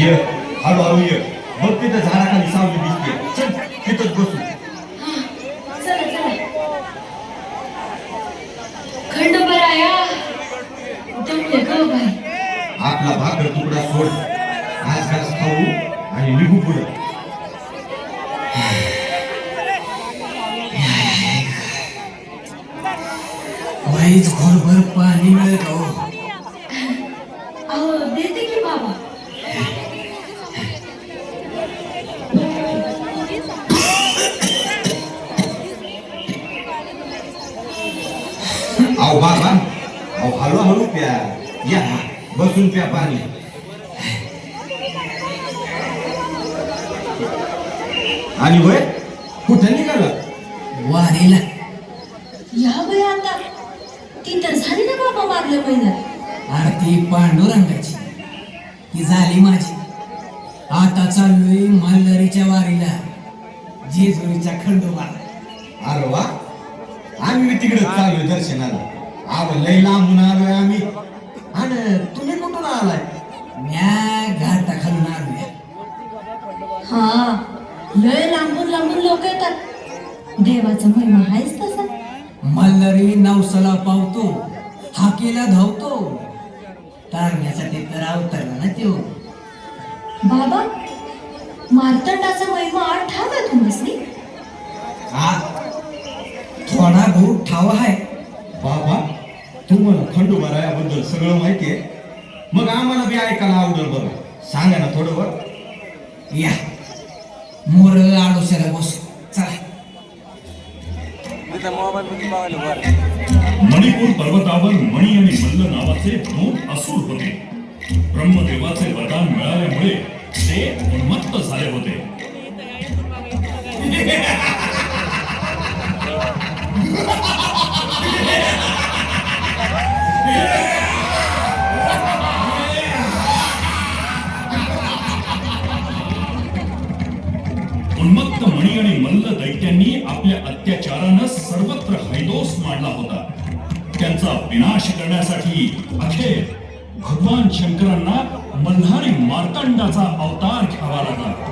ये हळूहळू ये. बघ तिथं झाडाखाली सावली दिसते. चल तिथंच बसू. चला चला. खंडोबराया दमले ग बाई आपला भाकर तुकडा सोड. घास घास खाऊ आणि निघू पुढे. वाईच घोरभर पाणी मिळत अहो बाबा अहो हळूहळू प्या या बसून प्या पाणी आणि वय कुठं निघाला वारीला या बाई आता ती तर झाली ना बाबा मागल्या महिन्यात आरती पांडुरंगाची ती झाली माझी आता चाललोय मल्हारीच्या वारीला जेजुरीच्या खंडोबाला अरे वा आम्ही तिकडे चाललोय दर्शनाला आव लय लांबून आलोय आम्ही. आणि तुम्ही कुठून आलाय? म्या घाटा खालून आलोय. हा लय लांबून लांबून लोक येतात. देवाचा महिमा आहेच तसा. मल्हारी नवसाला पावतो हाकेला धावतो. तारण्यासाठी तर अवतरला ना त्यो. बाबा मार्तंडाचा महिमा ठाव आहे तुम्हाला हा थोडा बहुत ठाव आहे. तुम्हाला खंडोबारायाबद्दल सगळं माहितीये मग आम्हाला बी ऐकायला आवडेल बरं. सांगा ना थोडं बरं. या. मोर आडोशाला बसू. चला. मणिपूर पर्वतावर मणी आणि मल्ल नावाचे दोन असुर होते. ब्रह्मदेवाचे वरदान मिळाल्यामुळे ते उन्मत्त झाले होते. अत्याचारानं सर्वत्र हैदोस मांडला होता. त्यांचा विनाश करण्यासाठी अखेर भगवान शंकरांना मल्हारी मार्तंडाचा अवतार घ्यावा लागला.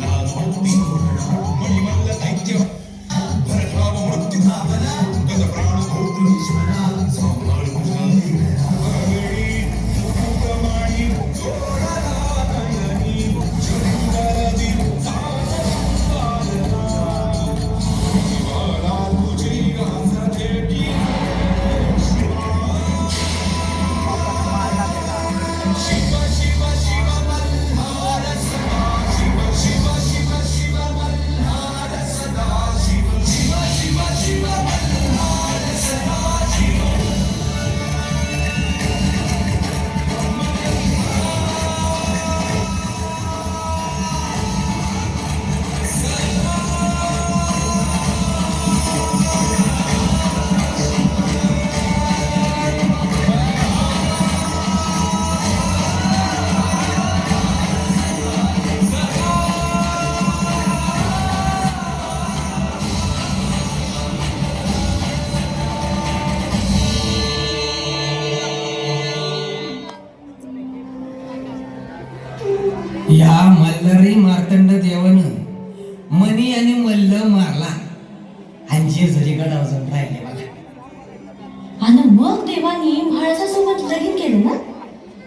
या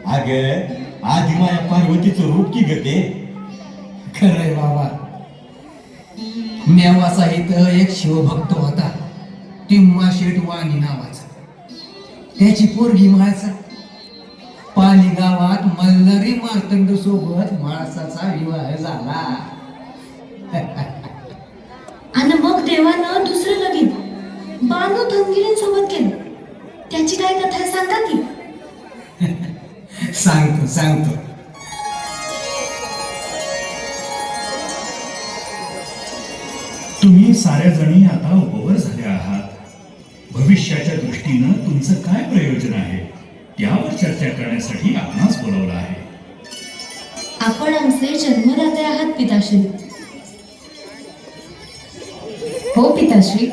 अग आधी माया पार्वतीचं रूप की गते खरंय बाबा. मेवाचा इथं एक शिवभक्त होता. टिम्मा शेठ वाणी नावाचा. त्याची पोरगी माळसा. पाली गावात मल्हारी मार्तंड सोबत माळसाचा विवाह झाला. आणि मग देवानं दुसरं लगीन बानू धनगिरींसोबत केलं. त्याची काय कथा आहे सांगा की? सांगतो सांगतो तुम्ही साऱ्या जणी आता उपवर झाल्या आहात. भविष्याच्या दृष्टीनं तुमचं काय प्रयोजन आहे? त्यावर चर्चा करण्यासाठी आपणास बोलवलं आहे. आपण आमचे जन्मदाते आहात पिताश्री. हो पिताश्री.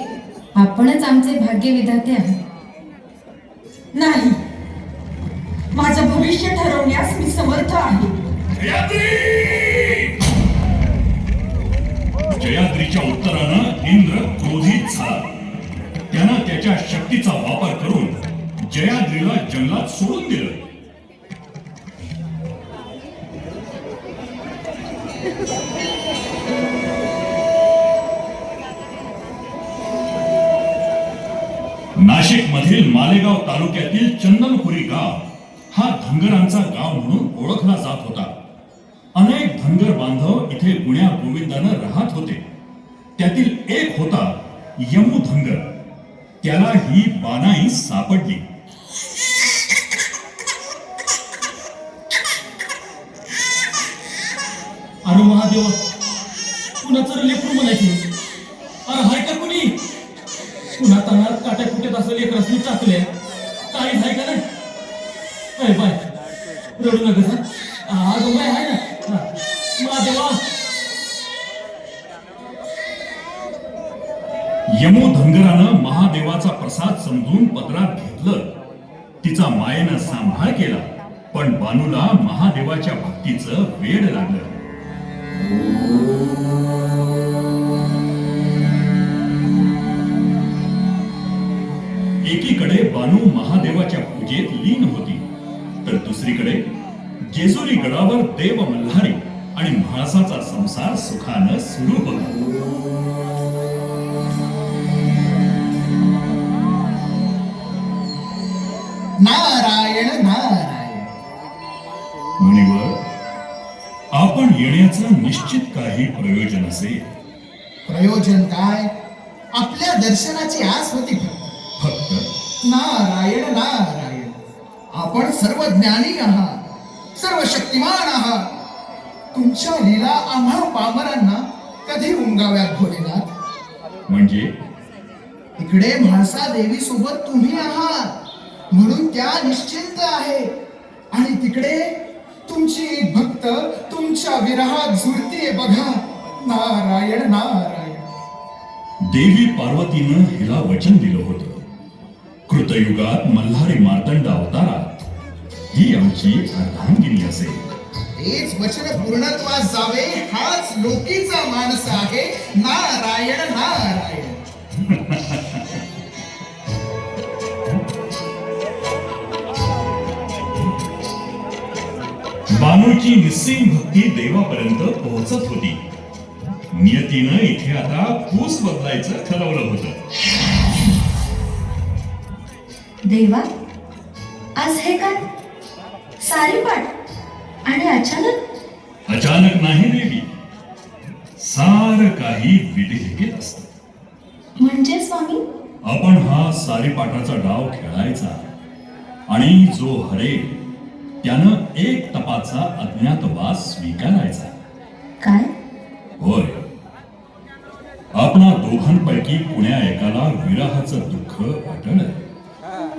आपणच आमचे भाग्य विधाते आहात. नाही. माझं भविष्य ठरवण्यास मी समर्थ आहे. जयाद्रीच्या उत्तरानं इंद्र क्रोधित झाला. त्यानं त्याच्या शक्तीचा वापर करून जयाद्रीला जंगलात सोडून दिलं. नाशिक मधील मालेगाव तालुक्यातील चंदनपुरी गाव हा धनगरांचा गाव म्हणून ओळखला जात होता. अनेक धनगर बांधव इथे गुण्या गोविंदानं राहत होते. त्यातील एक होता यमू धनगर. त्याला ही बानाई सापडली. अरे महादेवा कुणाचं लेकरू म्हणायचे? अरे हाय का कुणी? कुणा तणात काट्या कुट्यात असं लेकरासनी टाकले काही हाय का नाही? अरे बाय. रडू नका सर. अगं बाय हाय ना? हा. महादेवा यमू धनगरानं महादेवाचा प्रसाद समजून पदरात घेतलं. तिचा मायेनं सांभाळ केला पण बानूला महादेवाच्या भक्तीचं वेड लागलं. एकीकडे बानू महादेवाच्या पूजेत लीन होती. तर दुसरीकडे जेजुरी गडावर देव मल्हारी आणि म्हाळसाचा संसार सुखानं सुरू होता. नारायण नारायण. मुनिवर आपण येण्याचं निश्चित काही प्रयोजन असेल. प्रयोजन काय? आपल्या दर्शनाची आस होती फक्त? नारायण. आपण सर्व ज्ञानी आहात सर्व शक्तिमान आहात. तुमच्या लीला आम्हा पामरांना कधी उमगाव्यात भोलेनाथ? म्हणजे? इकडे म्हाळसा देवी सोबत तुम्ही आहात म्हणून त्या निश्चिंत आहे. आणि तिकडे तुमची एक भक्त तुमच्या विरहात झुरतीये बघा. नारायण नारायण. देवी पार्वतीनं हिला वचन दिलं होतं. कृतयुगात मल्हारी मार्तंड अवतारात ही आमची अर्धांगिनी असेल हेच वचन पूर्णत्वास जावे हाच लोकीचा माणस आहे नारायण नारायण. बानूची निस्सीम भक्ती देवापर्यंत पोहोचत होती. नियतीनं इथे आता फूस बदलायचं ठरवलं होतं. देवा आज हे काय सारीपाट आणि अचानक? अचानक नाही देवी. सार काही विधिलिखित असत. म्हणजे स्वामी? आपण हा सारीपाठाचा डाव खेळायचा. आणि जो हरेल त्यानं एक तपाचा अज्ञातवास स्वीकारायचा. काय? होय. आपणा दोघांपैकी कुण्या एकाला विरहाचं दुःख अटळ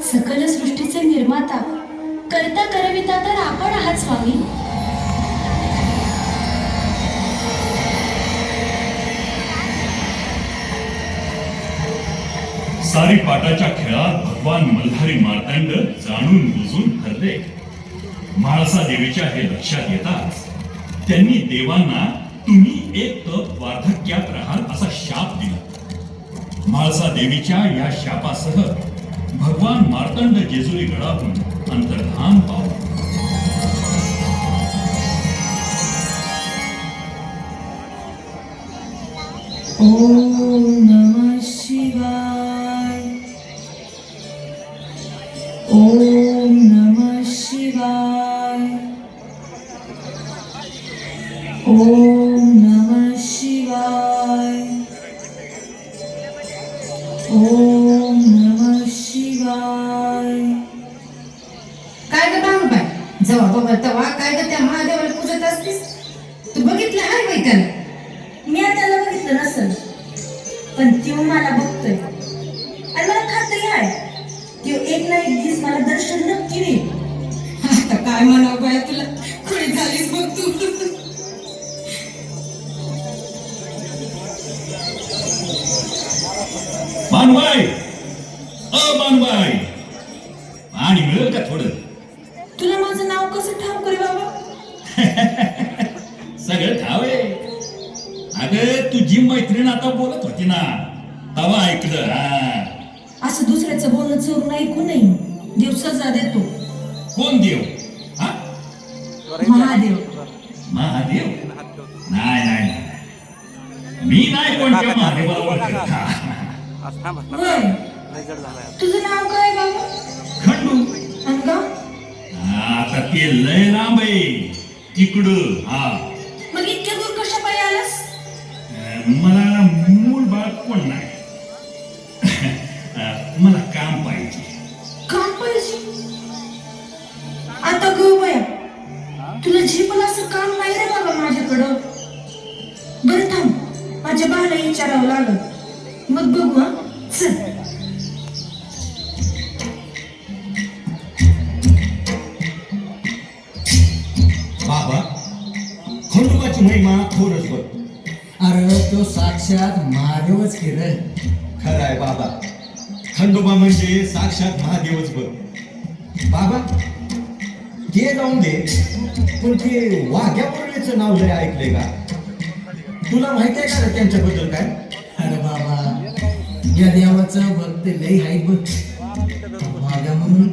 सकल सृष्टीचे निर्माता करता करविता तर आपण आहात स्वामी. सारी पाटाच्या खेळात भगवान मल्हारी मार्तंड जाणून बुजून ठरले. म्हाळसा देवीच्या हे लक्षात येताच त्यांनी देवांना तुम्ही एक तप वार्धक्यात राहाल असा शाप दिला. म्हाळसा देवीच्या या शापासह भगवान मार्तंड जेजुरी गडातून अंतर्धान पावले ओम बानबाई अ बानबाई पाणी मिळेल का थोडं? तुला माझं नाव कसं ठाव करे बाबा? सगळं ठावे अगं तुझी मैत्रीण आता बोलत होती ना. तवा ऐकलं हा. असं दुसऱ्याचं बोलणं चोरून ऐकू नाही देव सजा देतो. कोण देव? हा. होय. तुझं नाव काय बाबा? खंडू. आणि का? आता ते लय लांब आहे. तिकडं हा. मग इतक्या दूर कशा पायी आलास? अं, मला मूल बाळ कोण नाही. अं, मला काम पाहिजे. काम पाहिजे? आता ग बया तुला झेपल असं काम नाही रे बाबा माझ्याकडं. बरं थांब माझ्या बाला विचारावं लागल. साक्षात महादेवच केलं खरं आहे बाबा. खंडोबा म्हणजे साक्षात महादेवच बघ बाबा ते जाऊन दे. पण ते वाघ्या मुरळीचं नाव जरी ऐकलंय का? तुला माहिती आहे का त्यांच्याबद्दल काय? अरे बाबा या देवाचं भक्त लई आहेत बघ. माझ्या म्हणून.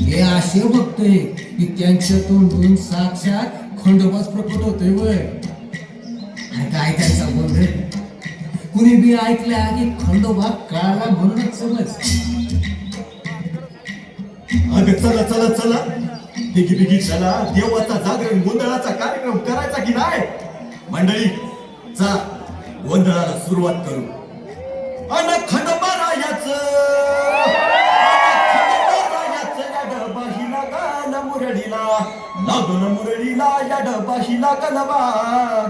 हे असे भक्त आहे की त्यांच्या तोंडून साक्षात खंडोबाच प्रकट होतोय वय कुणी बी ऐकला की खंडोबा काळाला म्हणूनच समज. अगं चला चला चला. बिगी बिगी चला. देवाचा जागरण गोंधळाचा कार्यक्रम करायचा की नाही? मंडळी चला गोंधळाला सुरुवात करू. अन खंडोबा राजाच रायाचं डबाशीला गान मुरडीला. लागल मुरळीला या डबाशीला कनवा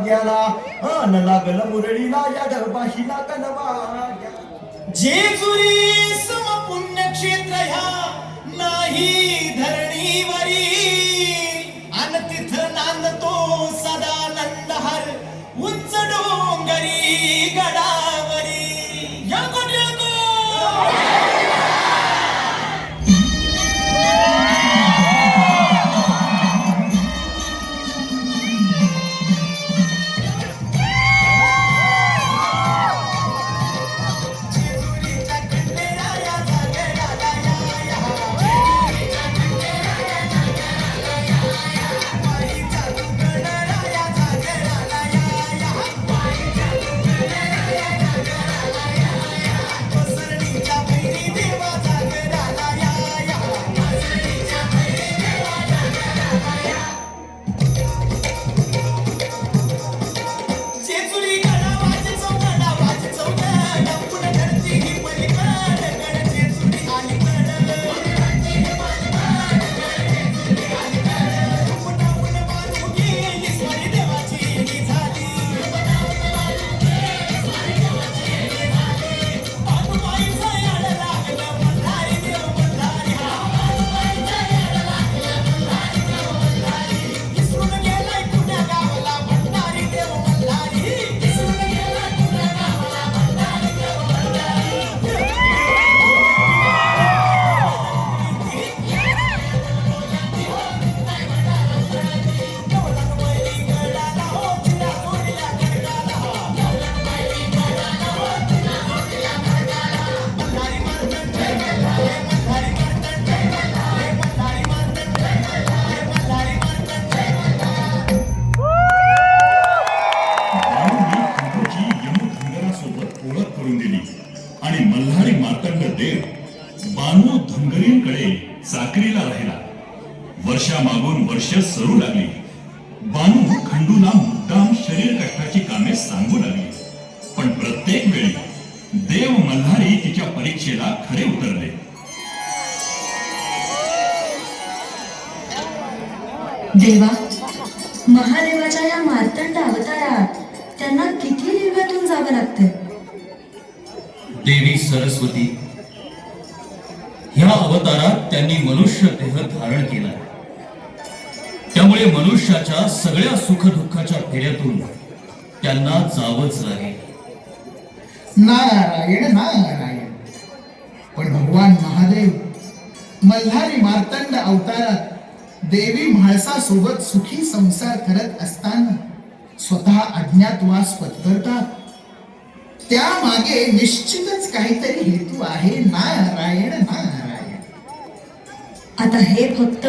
गेला अन लागल मुरळीला या डबाशीला कनवा जेजुरी सम पुण्यक्षेत्र ह्या नाही धरणीवरी. अन तिथ नांदतो सदानंद हर उंच डोंगरी गडा. वर्ष सरू लागली. बानू खंडूला मुद्दाम शरीर कष्टाची कामे सांगू लागली. पण प्रत्येक वेळी देव मल्हारी तिच्या परीक्षेला खरे उतरले. देवा महादेवाच्या या मार्तंड अवतारात त्यांना किती दिव्यातून जावं लागतंय? देवी सरस्वती ह्या अवतारात त्यांनी मनुष्य देह धारण केला. त्यामुळे मनुष्याच्या सगळ्या सुखदुःखाच्या फेऱ्यातून त्यांना जावंच लागेल. नारायण नारायण. पण भगवान महादेव मल्हारी मार्तंड अवतारात देवी म्हाळसा सोबत सुखी संसार करत असताना स्वतः अज्ञातवास पत्करतात. त्यामागे निश्चितच काहीतरी हेतू आहे. नारायण नारायण. आता हे फक्त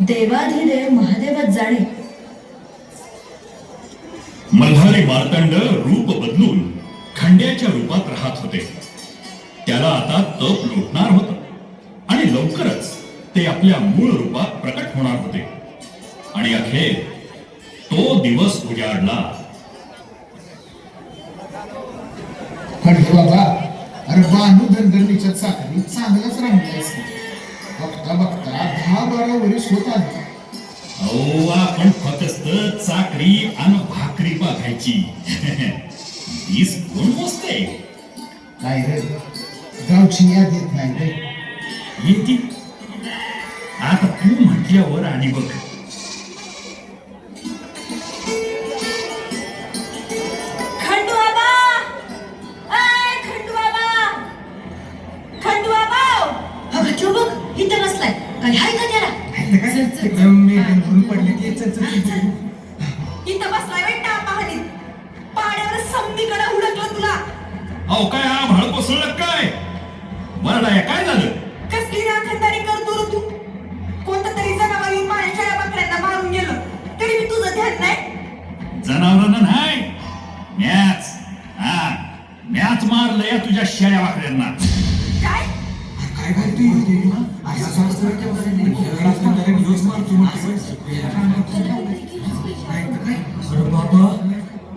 देवाधिदेव महादेवच जाणे. मल्हारी मार्तंड रूप बदलून खंड्याच्या रूपात राहत होते. त्याला आता तप लोटणार होत. आणि लवकरच ते आपल्या मूळ रूपात प्रकट होणार होते. आणि अखेर तो दिवस उजाडला. हे बाबा अरे बानू धनगरणीच्या चाकरी चांगलाच राहिलायस बघता बघता दहा बारा वर्ष होत आली अहो आपण फक्त चाकरी आणि भाकरी बघायची. वीस कोण मोजते. काय रे गावची याद येत नाही रे. येते. आता तू म्हटल्यावर आणि बघ. शेळ्या वाकड्यांना. काय? अरे बाबा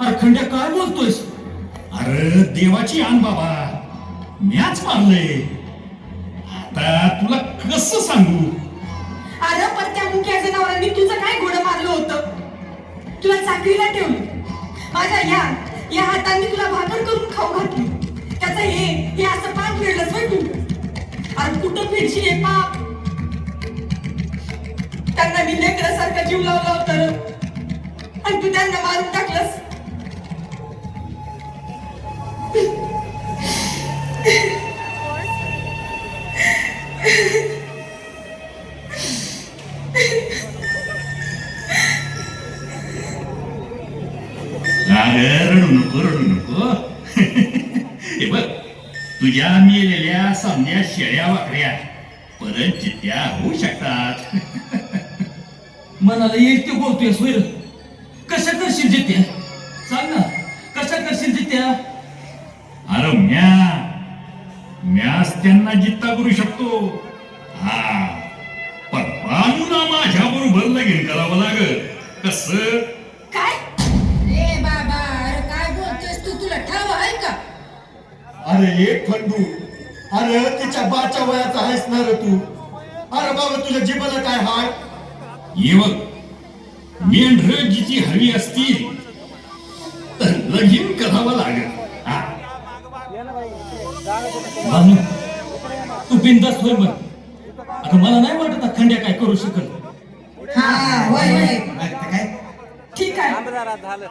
अरे खंड्या काय बोलतोयस? अरे देवाची आण बाबा. मॅच मारलंय. अरे कुठं फेडशील हे पाप त्यांना मी लेकरासारखा जीव लावला होता रे. आणि तू त्यांना मारून टाकलंस अरे रडू नको रडू नको हे बघ तुझ्या मेलेल्या सामन्या शेळ्या वाकड्या परत जित्या होऊ शकतात. मनाला येईल ते बोलतोय सोयर कशा करशील जित्या सांग ना कशा करशील जित्या अरे म्या म्याच त्यांना जित्ता करू शकतो. हा पण बानूला माझ्या बरोबर लगीन करावं लागल. कस? काय? ए बाबा अरे काय बोलतोयस तू? तुला ठाव आहे का? अरे एक खंडू. अरे तिच्या बाच्या वयाचा आहेस ना रे तू. अरे बाबा तुझ्या जीवाला काय हाय? ये बघ मेंढर जिची हवी असतील तर लगीन करावं लागल. तू बिंदास होय बघ आता मला नाही वाटत खंड्या काय करू शकत. हा काय? ठीक आहे.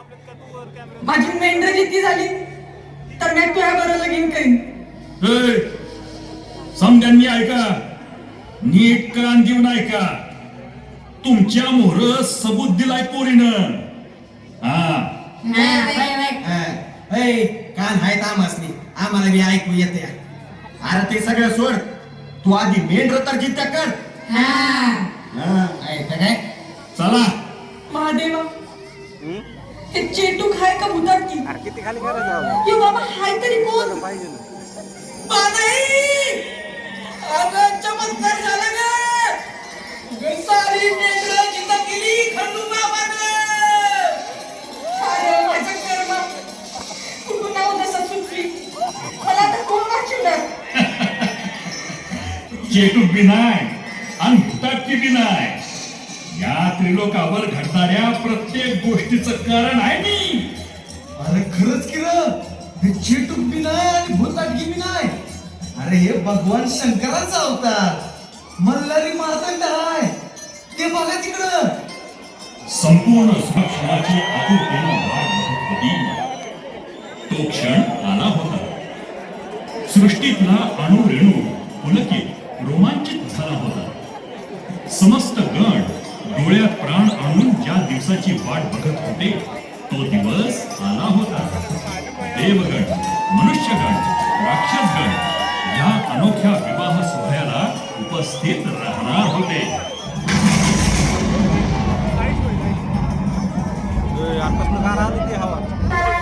माझी मेंढर जितकी झाली तर मी तुझ्या बरोबर लगीन करीन. ए, समद्यांनी ऐका. नीट कान देऊन ऐका. तुमच्या मोहर सबूत दिलाय पोरीनं. हा. हा. ऐ कान आहेत आमासनी आम्हाला बी ऐकू येते. अरे ते सगळं सोड. तू आधी मेंढर तर जित्या कर. हा. हा, ऐकतं काय? चला. महादेवा. हे चेटू खाय का भुताटकी ये बाबा हाय तरी कोण? मानाई चेटूक बी नाही आणि भूताटकी बी नाही या त्रिलोकावर घडणाऱ्या प्रत्येक गोष्टीचं कारण आहे मी. अरे खरंच की र हे चेटूक बी नाही आणि भूताटकी बी नाही अरे हे भगवान शंकराचा अवतार. मल्हारी मार्तंड आहे. ते बघा तिकडं. संपूर्ण सुरक्षणाची आतुरतेने वाट बघत होती तो क्षण आला होता. सृष्टीतला अणु रेणू पुलकित रोमांचित झाला होता. समस्त गण डोळ्यात प्राण आणून ज्या दिवसाची वाट बघत होते तो दिवस आला होता. देवगण मनुष्यगण राक्षसगण अनोख्या विवाह सोहळ्याला उपस्थित राहणार होते. आताच गार आली ती हवा?